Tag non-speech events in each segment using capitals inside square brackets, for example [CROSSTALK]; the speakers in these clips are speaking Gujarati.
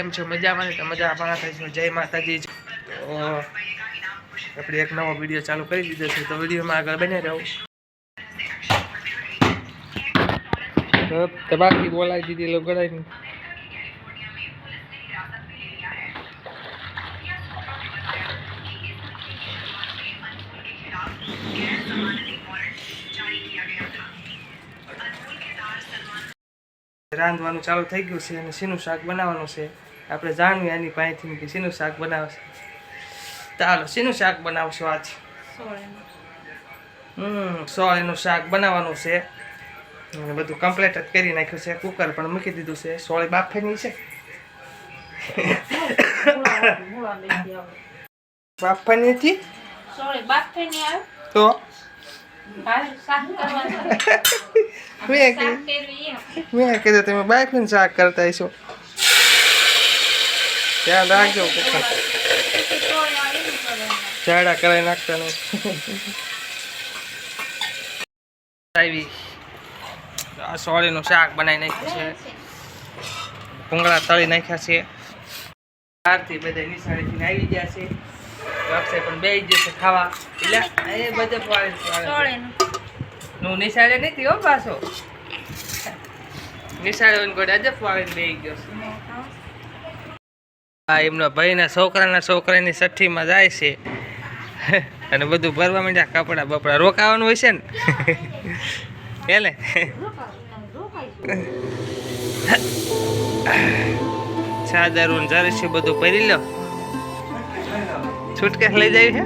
કેમ છો મજામાં ને તો મજા આપણા થાય છે. જય માતાજી. તો આપણે એક નવો વીડિયો ચાલુ કરી દીધો છે તો વિડીયોમાં આગળ બને રહો. તો તો બાકી બોલાવી દીધી લગડાઈ રાંધવાનું ચાલુ થઈ ગયું છે અને શીનું શાક બનાવવાનું છે? આપણે જાણવી આની પાસેથી કે શીનું શાક બનાવશે. ચાલો શીનું શાક બનાવશો આજ? હમ સોળીનું શાક બનાવવાનું છે. બધું કમ્પ્લીટ જ કરી નાખ્યું છે. કુકર પણ મૂકી દીધું છે. સોળી બાફેની છે. [LAUGHS] બાફેની હતી? તો? [LAUGHS] મેં કીધું. મેં કીધું તમે બાફીને શાક કરતા હશો. ધ્યાન રાખજો. ઝાડા કરાવી નાખતા નહીં. આવી. આ સોળીનું શાક બનાવી નાખ્યું છે. ભૂંગળા તળી નાખ્યા છે. બહારથી બધા નિશાળેથી આવી ગયા છે. અક્ષય પણ બે જશે ખાવા. એટલે એ બધે પાડે. હું નિશાળે નથી હો પાછો. નિશાળે ગોડે અજબ પાડીને બે ગયો છે. આ એમના ભાઈના છોકરાના છોકરાની છઠ્ઠીમાં જાય છે. અને બધું ભરવા માંડ્યા, કપડા બપડા રોકાવાનું હોય છે ને? એટલે ચાદરું જરસી બધું પહેરી લો. છૂટકેસ લઈ જાય છે?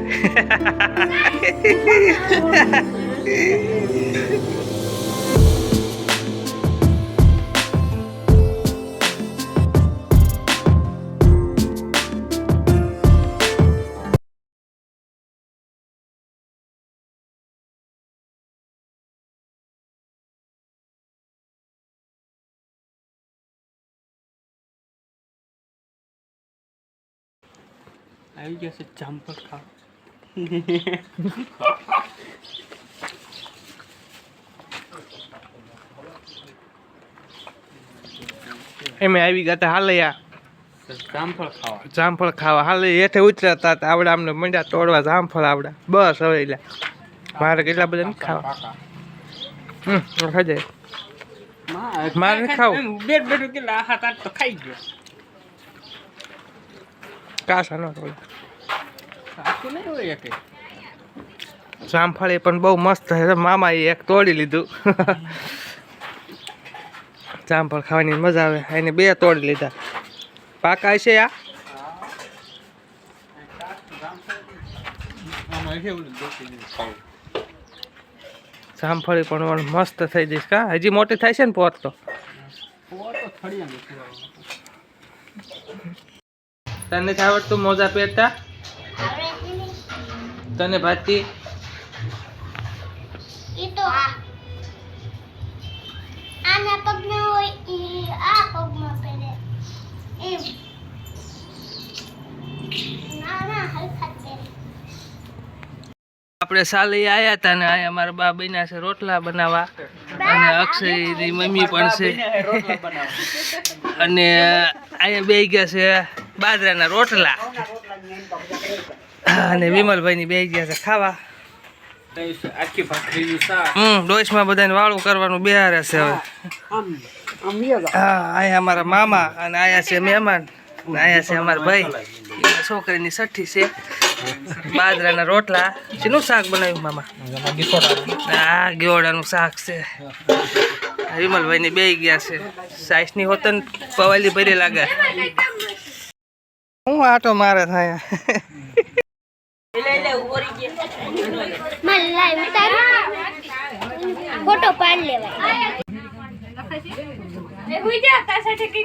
આવી જશે જામફળ ખાવા એમે આવી ગયા તા હાલે યા જામફળ ખાવા. જામફળ ખાવા. હાલે હેઠે ઉતરતા હતા આવડા અમને મંડ્યા તોડવા જામફળ આવડા. બસ હવે એટલે મારે કેટલા બધા નથી ખાવા. હમ ખાઈ જાય. મારે ખાવું. બેટ બેઠું કેટલા તાટ તો ખાઈ ગયો. કાસા ન હોય. આખું નહીં હોય એકે? જામફળી પણ બહુ મસ્ત છે. મામાએ એક તોડી લીધું. જામફળ ખાવાની મજા આવે. એને બે તોડી લીધા. પાકા છે આ? જામફળી પણ મસ્ત થઈ જઈશ કા? હજી મોટી થાય છે ને પોત તો? તને નથી આવડતું મોજા પહેરતા? તને ભાતી? આના પગમાં હોય આ પગમાં પહેરે. એમ. ના ના હલકા આપણે સાલી આયા હતા ને આયા મારા બા બન્યા છે રોટલા બનાવવા. અને અક્ષયની મમ્મી પણ છે. અને અહીંયા બે ગયા છે બાજરાના રોટલા. અને વિમલભાઈની બે ગયા છે ખાવા. હમ ડોસમાં બધાને વાળું કરવાનું બેહારે છે હવે. હા, અહીંયા અમારા મામા અને આયા છે મહેમાન. આયા છે અમારા ભાઈ. છોકરીની સઠ્ઠી છે. બાજરાના રોટલા. શેનું શાક બનાવ્યું મામા? હા ગયોડાનું શાક છે. વિમલભાઈ ને બે ગયા છે. સાઈસની હોતન પવાલી ભરી લાગે. હું આટો મારે થાય. ફોટો પાડ લેવાય. તાર સાથે કઈ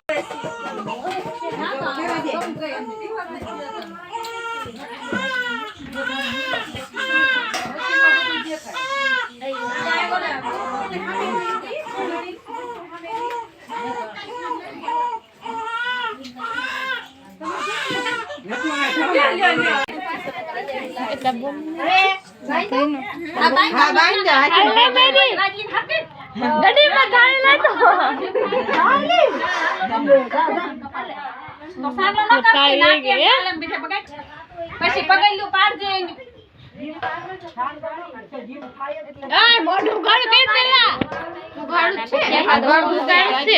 પછી પગલું પાડજે મોઢું ઘર કઈ પેલા ઘર છે ઘર છે.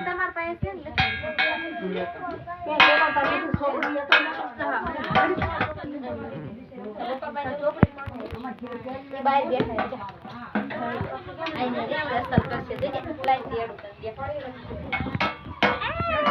તમારા પાસે છે ને બાય નહીં. છે? આઈને અસર કરશે દેજે લાઈટ દેડું કરી આ કોઈ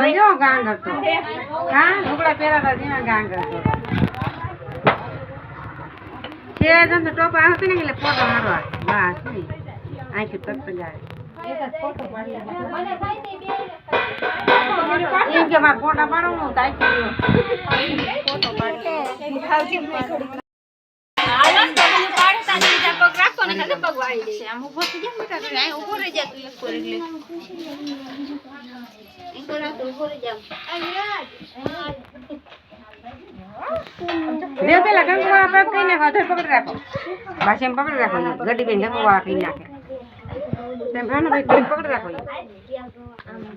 એ જો ગાંગ હતો હા લુગડા પહેરાતા જેવા ગાંગ હતો છે જન તો ટોપ આવ્યો હતો ને એટલે ફોટો મારવા બસ નહીં આંખી મને પાડતા સીધા પગ રાખો ને ખાલી પગ વાળી દે આમ ઊભો થઈ જા બેટા તું અહીં ઊભો રહી જા રાખો બસ બેન કઈ નાખે પકડી રાખો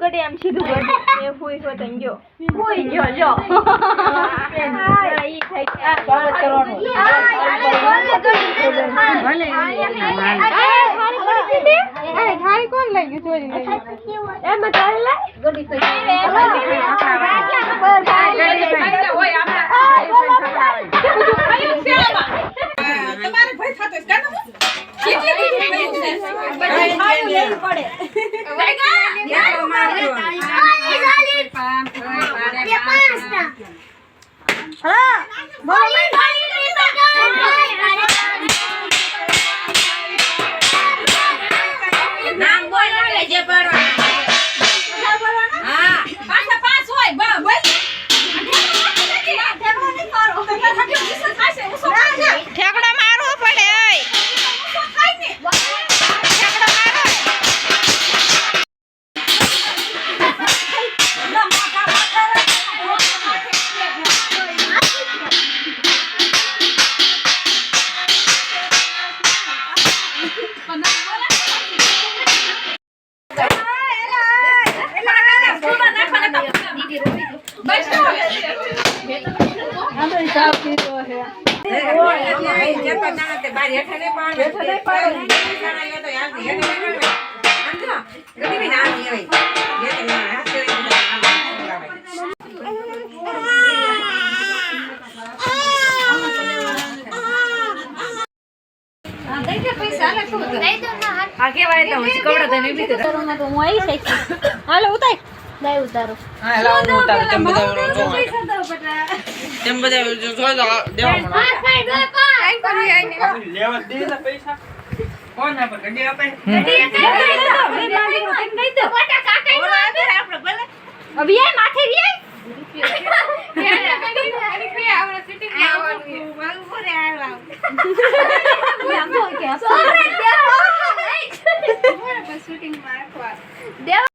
ગડી બેન એમ પગ પકડી રાખો ઈ ઊભો કરે પગ પકડી રાખો અને આમ છે કે દબાવજો હરખો કઈ હા, હેઠે રાખવાનું ઊંધું બસ ભલે ઠેકડો મારવો પડે Mas não, દો ના હાથ આ કેવાય એટલે હું કવડા થઈ. ઉતારોમાં તો હું આવી શકીશ હાલો, ઉતાર દઈ ઉતારો. હા લાવો હું ઉતારું. તેમ બધા જો તેમ બધા જો જો દેવા મને સાહેબ દે પા લેવા દે ને પૈસા. કોણ આપે ગડી આપે અભી આય માથે રી આય